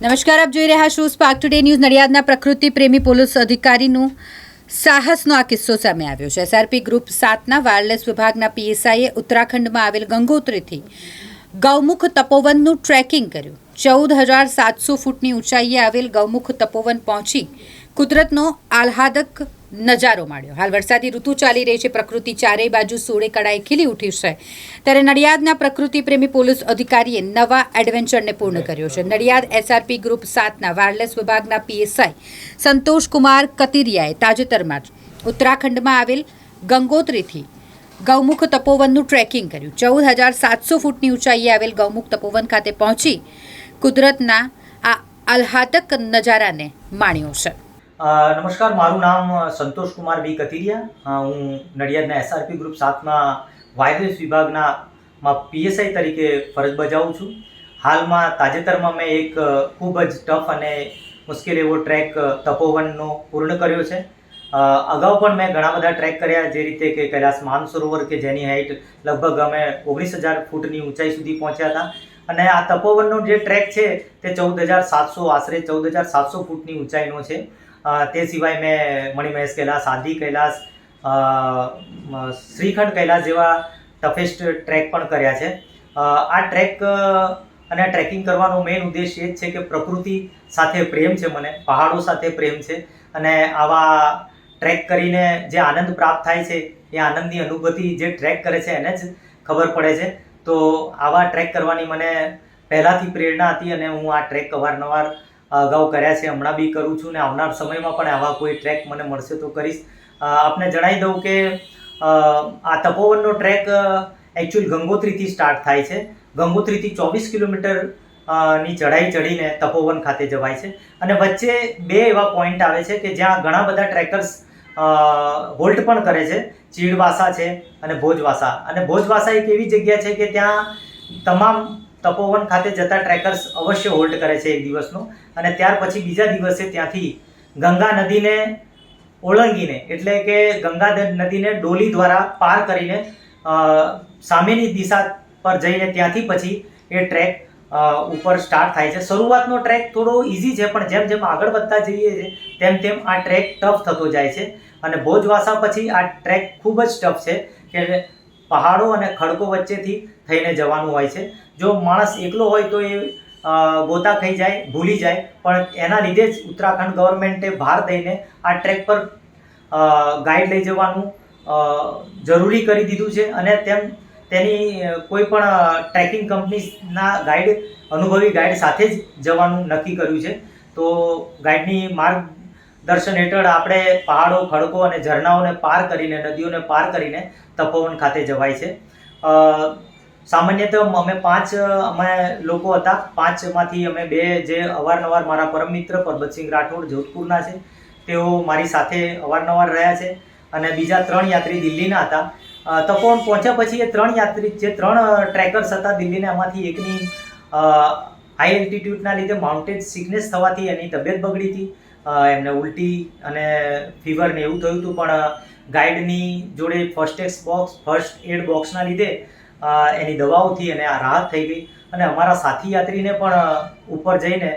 નમસ્કાર, આપ જોઈ રહ્યા છો સ્પાર્ક ટુડે ન્યૂઝ નડિયાદના પ્રકૃતિ પ્રેમી પોલીસ અધિકારીનું સાહસનો આ કિસ્સો સામે આવ્યો છે. એસઆરપી ગ્રુપ સાતના વાયરલેસ વિભાગના પીએસઆઈએ ઉત્તરાખંડમાં આવેલ ગંગોત્રીથી ગૌમુખ તપોવનનું ટ્રેકિંગ કર્યું. ચૌદ હજાર સાતસો ફૂટની ઊંચાઈએ આવેલ ગૌમુખ તપોવન પહોંચી કુદરતનો આહ્લાદક નજારો માણ્યો. હાલ વરસાદી ઋતુ ચાલી રહી છે. પ્રકૃતિ ચારેય બાજુ સોળે કળાએ ખીલી ઉઠી છે. ત્યારે નડિયાદના પ્રકૃતિ પ્રેમી પોલીસ અધિકારીએ નવા એડવેન્ચરને પૂર્ણ કર્યો છે. નડિયાદ એસઆરપી ગ્રુપ સાતના વાયરલેસ વિભાગના પીએસઆઈ સંતોષ કુમાર કતિરિયાએ તાજેતરમાં જ ઉત્તરાખંડમાં આવેલ ગંગોત્રીથી ગૌમુખ તપોવનનું ટ્રેકિંગ કર્યું. ચૌદ હજાર સાતસો ફૂટની ઊંચાઈએ આવેલ ગૌમુખ તપોવન ખાતે પહોંચી કુદરતના આ આહ્લાદક નજારાને માણ્યો છે. નમસ્કાર, મારું નામ સંતોષ કુમાર બી કતિરિયા. હું નડિયાદના એસઆરપી ગ્રુપ સાતમાં વાયરલેસ વિભાગના માં પીએસઆઈ તરીકે ફરજ બજાવું છું. હાલમાં તાજેતરમાં મેં એક ખૂબ જ ટફ અને મુશ્કેલ એવો ટ્રેક તપોવનનો પૂર્ણ કર્યો છે. અગાઉ પણ મેં ઘણા બધા ટ્રેક કર્યા, જે રીતે કે કૈલાસ માનસરોવર કે જેની હાઇટ લગભગ અમે ઓગણીસ હજાર ફૂટની ઊંચાઈ સુધી પહોંચ્યા હતા. અને આ તપોવનનો જે ટ્રેક છે, તે ચૌદ હજાર સાતસો, આશરે ચૌદ હજાર સાતસો ફૂટની ઊંચાઈનો છે. તે સિવાય મેં મણિમહેશ કૈલાસ, આદિ કૈલાસ શ્રીખંડ કૈલાસ જેવા ટફેસ્ટ ટ્રેક પણ કર્યા છે. આ ટ્રેક અને ટ્રેકિંગ કરવાનો મેઇન ઉદ્દેશ એ જ છે કે પ્રકૃતિ સાથે પ્રેમ છે મને, પહાડો સાથે પ્રેમ છે. અને આવા ટ્રેક કરીને જે આનંદ પ્રાપ્ત થાય છે, એ આનંદની અનુભૂતિ જે ટ્રેક કરે છે એને જ ખબર પડે છે. તો આવા ટ્રેક કરવાની મને પહેલાંથી પ્રેરણા હતી અને હું આ ટ્રેક અવારનવાર અગાઉ કર્યા છે, હમણાં બી કરું છું ને આવનાર સમયમાં પણ આવા કોઈ ટ્રેક મને મળશે તો કરીશ. આપને જણાવી દઉં કે આ તપોવનનો ટ્રેક એકચ્યુઅલ ગંગોત્રીથી સ્ટાર્ટ થાય છે. ગંગોત્રીથી ચોવીસ કિલોમીટરની ચઢાઈ ચડીને તપોવન ખાતે જવાય છે. અને વચ્ચે બે એવા પોઈન્ટ આવે છે કે જ્યાં ઘણા બધા ટ્રેકર્સ હોલ્ટ પણ કરે છે. ચીડવાસા છે અને ભોજવાસા. અને ભોજવાસા એક એવી જગ્યા છે કે ત્યાં તમામ તપોવન ખાતે જતા ટ્રેકર્સ અવશ્ય હોલ્ડ કરે છે એક દિવસનો. અને ત્યાર પછી બીજા દિવસે ત્યાંથી ગંગા નદીને ઓળંગીને, એટલે કે ગંગા નદીને ડોલી દ્વારા પાર કરીને સામેની દિશા પર જઈને ત્યાંથી પછી એ ટ્રેક ઉપર સ્ટાર્ટ થાય છે. શરૂઆતનો ટ્રેક થોડો ઇઝી છે, પણ જેમ જેમ આગળ વધતા જઈએ છે, તેમ તેમ આ ટ્રેક ટફ થતો જાય છે. અને ભોજવાસા પછી આ ટ્રેક ખૂબ જ ટફ છે, કે પહાડો અને ખડકો વચ્ચેથી થઈને જવાનું હોય છે. જો માણસ એકલો હોય તો એ ગોતા ખાઈ જાય, ભૂલી જાય. પણ એના લીધે જ ઉત્તરાખંડ ગવર્મેન્ટે ભાર દઈને આ ટ્રેક પર ગાઈડ લઈ જવાનું જરૂરી કરી દીધું છે. અને તેમ, તેની કોઈ પણ ટ્રેકિંગ કંપનીના ગાઈડ, અનુભવી ગાઈડ સાથે જ જવાનું નક્કી કર્યું છે. તો ગાઈડની માર્ગદર્શન હેઠળ આપણે પહાડો, ખડકો અને ઝરણાઓને પાર કરીને, નદીઓને પાર કરીને તપોવન ખાતે જવાય છે. સામાન્ય તો અમે પાંચ, અમે લોકો હતા. પાંચમાંથી અમે બે જે અવારનવાર મારા પરમ મિત્ર પરબતસિંહ રાઠોડ જોધપુરના છે, તેઓ મારી સાથે અવારનવાર રહ્યા છે. અને બીજા ત્રણ યાત્રી દિલ્હીના હતા. તપોવન પહોંચ્યા પછી એ ત્રણ યાત્રી, જે ત્રણ ટ્રેકર્સ હતા દિલ્હીના એમાંથી એકની હાઈ એલ્ટિટ્યૂડના લીધે માઉન્ટેન સિકનેસ થવાથી એની તબિયત બગડી હતી. એમને ઉલટી અને ફીવર ને એવું થયું હતું, પણ ગાઈડની જોડે first aid box first aid બોક્સના લીધે એની દવાઓથી એને આ રાહત થઈ ગઈ. અને અમારા સાથી યાત્રીને પણ ઉપર જઈને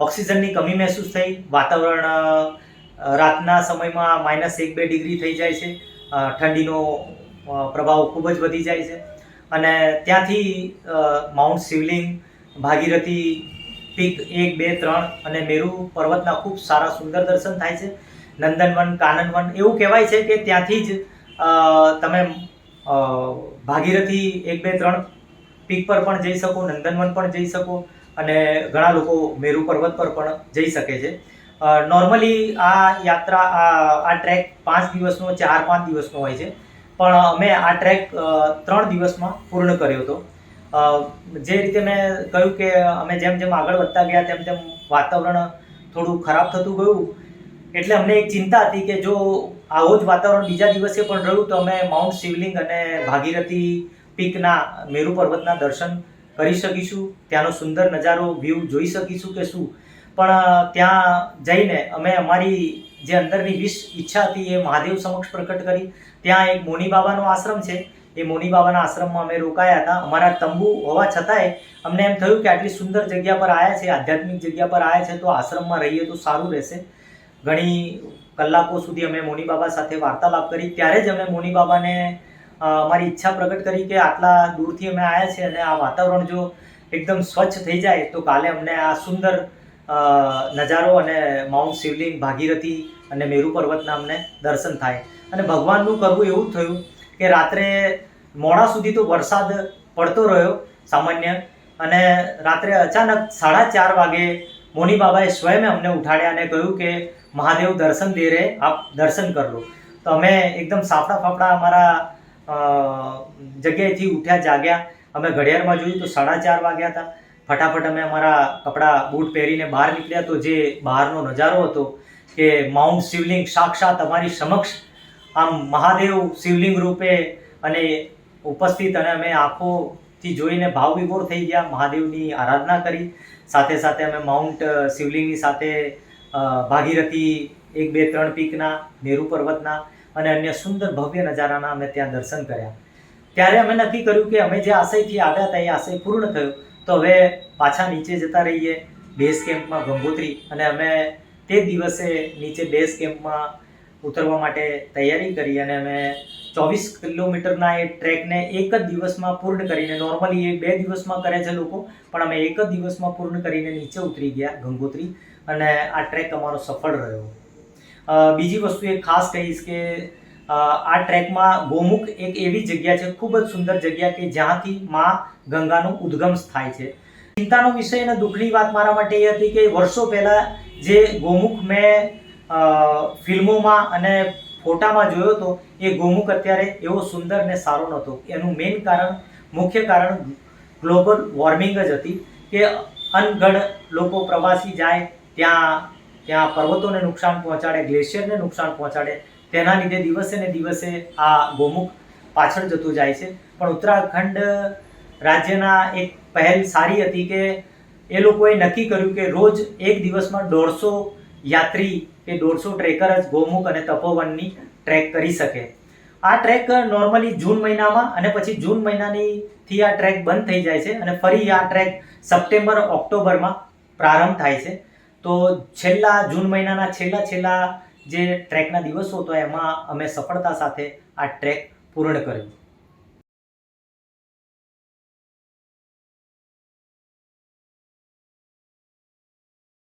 ઓક્સિજનની કમી મહેસૂસ થઈ. વાતાવરણ રાતના સમયમાં માઇનસ એક બે ડિગ્રી થઈ જાય છે. ઠંડીનો પ્રભાવ ખૂબ જ વધી જાય છે. અને ત્યાંથી માઉન્ટ શિવલિંગ ભાગીરથી પીક એક, બે, ત્રણ અને મેરુ પર્વતના ખૂબ સારા સુંદર દર્શન થાય છે. નંદનવન કાનનવન એવું કહેવાય છે કે ત્યાંથી જ તમે ભાગીરથી એક, બે, ત્રણ પીક પર પણ જઈ શકો નંદનવન પણ જઈ શકો અને ઘણા લોકો મેરુ પર્વત પર પણ જઈ શકે છે. નોર્મલી આ યાત્રા, આ ટ્રેક પાંચ દિવસનો, ચાર, પાંચ દિવસનો હોય છે. પણ અમે આ ટ્રેક ત્રણ દિવસમાં પૂર્ણ કર્યો હતો. જે રીતે મેં કહ્યું કે અમે જેમ જેમ આગળ વધતા ગયા, તેમ તેમ વાતાવરણ થોડું ખરાબ થતું ગયું. એટલે અમને એક ચિંતા હતી કે જો આવો જ વાતાવરણ બીજા દિવસે પણ રહ્યું, તો અમે માઉન્ટ શિવલિંગ અને ભાગીરથી પીકના મેરુ પર્વતના દર્શન કરી શકીશું. ત્યાંનો સુંદર નજારો વ્યૂ જોઈ શકીશું કે શું. પણ ત્યાં જઈને અમે અમારી જે અંદરની વિશ ઈચ્છા હતી એ મહાદેવ સમક્ષ પ્રકટ કરી. ત્યાં એક મોની બાબાનો આશ્રમ છે. એ મોની બાબાના આશ્રમમાં અમે રોકાયા હતા. અમારા તંબુ હોવા છતાંય અમને એમ થયું કે આટલી સુંદર જગ્યા પર આવ્યા છે, આધ્યાત્મિક જગ્યા પર આવ્યા છે, તો આશ્રમમાં રહીએ તો સારું રહેશે. ઘણી કલાકો સુધી અમે મોની બાબા સાથે વાર્તાલાપ કરી. ત્યારે જ અમે મોની બાબાને અમારી ઈચ્છા પ્રગટ કરી કે આટલા દૂરથી અમે આવ્યા છે અને આ વાતાવરણ જો એકદમ સ્વચ્છ થઈ જાય, તો કાલે અમને આ સુંદર નજારો અને માઉન્ટ શિવલિંગ, ભાગીરથી અને મેરુ પર્વતના અમને દર્શન થાય. અને ભગવાનનું કરવું એવું થયું કે રાત્રે મોડા સુધી તો વરસાદ પડતો રહ્યો, સામાન્ય. અને રાત્રે અચાનક સાડા ચાર વાગે મોની બાબાએ સ્વયં અમને ઉઠાડ્યા અને કહ્યું કે, મહાદેવ, દર્શન દે રહે આપ દર્શન કર લો. તો અમે એકદમ સાફડા ફાફડા અમારા જગ્યાએથી ઉઠ્યા, જાગ્યા. અમે ઘડિયાળમાં જોયું તો સાડા ચાર વાગ્યા હતા. ફટાફટ અમે અમારા કપડાં, બૂટ પહેરીને બહાર નીકળ્યા તો જે બહારનો નજારો હતો કે, માઉન્ટ શિવલિંગ, સાક્ષાત અમારી સમક્ષ આમ મહાદેવ શિવલિંગ રૂપે અને ઉપસ્થિત અને અમે આંખોથી જોઈને ભાવ વિભોર થઈ ગયા મહાદેવની આરાધના કરી. સાથે સાથે અમે માઉન્ટ શિવલિંગની સાથે ભાગીરથી એક, બે, ત્રણ પીકના, મેરુ પર્વતના અને અન્ય સુંદર ભવ્ય નજારાના અમે ત્યાં દર્શન કર્યા. ત્યારે અમે નક્કી કર્યું કે અમે જે આશયથી આવ્યા હતા, એ આશય પૂર્ણ થયો. તો હવે પાછા નીચે જતા રહીએ બેઝ કેમ્પમાં ગંગોત્રી અને અમે તે દિવસે નીચે બેઝ કેમ્પમાં ઉતરવા માટે તૈયારી કરી અને અમે ચોવીસ કિલોમીટરના એ ટ્રેકને એક જ દિવસમાં પૂર્ણ કરીને નોર્મલી એ બે દિવસમાં કરે છે લોકો, પણ અમે એક જ દિવસમાં પૂર્ણ કરીને નીચે ઉતરી ગયા, ગંગોત્રી, અને આ ટ્રેક અમારો સફળ રહ્યો. બીજી વસ્તુ એ ખાસ કહીશ કે આ ટ્રેકમાં ગોમુખ એક એવી જગ્યા છે, ખૂબ જ સુંદર જગ્યા કે જ્યાંથી માં ગંગાનો ઉદ્ગમ થાય છે. ચિંતાનો વિષય અને દુઃખની વાત મારા માટે એ હતી કે વર્ષો પહેલાં જે ગોમુખ મેં ફિલ્મોમાં અને ફોટામાં જોયો હતો એ ગોમુખ અત્યારે એવો સુંદર ને સારો નહોતો. એનું મેઇન કારણ, મુખ્ય કારણ ગ્લોબલ વોર્મિંગ જ હતી કે અનગઢ લોકો પ્રવાસી જાય, ત્યાં ત્યાં પર્વતોને નુકસાન પહોંચાડે, ગ્લેશિયરને નુકસાન પહોંચાડે, તેના લીધે દિવસે ને દિવસે આ ગોમુખ પાછળ જતું જાય છે. પણ ઉત્તરાખંડ રાજ્યના એક પહેલ સારી હતી કે એ લોકોએ નક્કી કર્યું કે રોજ એક દિવસમાં દોઢસો યાત્રી કે દોઢસો ટ્રેકર જ ગોમુખ અને તપોવનની ટ્રેક કરી શકે. આ ટ્રેક નોર્મલી જૂન મહિનામાં અને પછી જૂન મહિનાની આ ટ્રેક બંધ થઈ જાય છે અને ફરી આ ટ્રેક સપ્ટેમ્બર, ઓક્ટોબરમાં પ્રારંભ થાય છે. તો છેલ્લા જૂન મહિનાના છેલ્લા છેલ્લા જે ટ્રેકના દિવસો હતો એમાં અમે સફળતા સાથે આ ટ્રેક પૂર્ણ કર્યું.